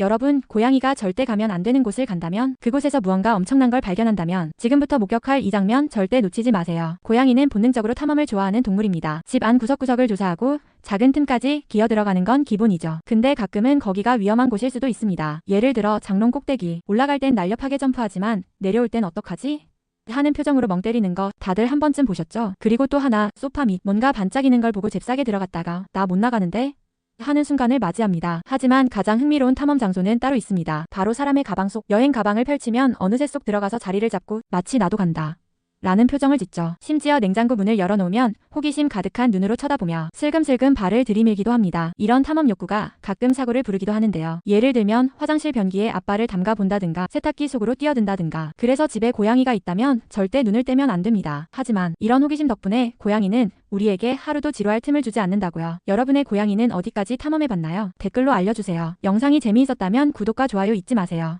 여러분, 고양이가 절대 가면 안 되는 곳을 간다면, 그곳에서 무언가 엄청난 걸 발견한다면, 지금부터 목격할 이 장면 절대 놓치지 마세요. 고양이는 본능적으로 탐험을 좋아하는 동물입니다. 집 안 구석구석을 조사하고, 작은 틈까지 기어 들어가는 건 기본이죠. 근데 가끔은 거기가 위험한 곳일 수도 있습니다. 예를 들어 장롱 꼭대기, 올라갈 땐 날렵하게 점프하지만, 내려올 땐 어떡하지? 하는 표정으로 멍 때리는 거 다들 한 번쯤 보셨죠? 그리고 또 하나, 소파 밑 뭔가 반짝이는 걸 보고 잽싸게 들어갔다가, 나 못 나가는데? 하는 순간을 맞이합니다. 하지만 가장 흥미로운 탐험 장소는 따로 있습니다. 바로 사람의 가방 속 여행 가방을 펼치면 어느새 쏙 들어가서 자리를 잡고 마치 나도 간다. 라는 표정을 짓죠. 심지어 냉장고 문을 열어놓으면 호기심 가득한 눈으로 쳐다보며 슬금슬금 발을 들이밀기도 합니다. 이런 탐험 욕구가 가끔 사고를 부르기도 하는데요. 예를 들면 화장실 변기에 앞발을 담가 본다든가 세탁기 속으로 뛰어든다든가 그래서 집에 고양이가 있다면 절대 눈을 떼면 안 됩니다. 하지만 이런 호기심 덕분에 고양이는 우리에게 하루도 지루할 틈을 주지 않는다고요. 여러분의 고양이는 어디까지 탐험해봤나요? 댓글로 알려주세요. 영상이 재미있었다면 구독과 좋아요 잊지 마세요.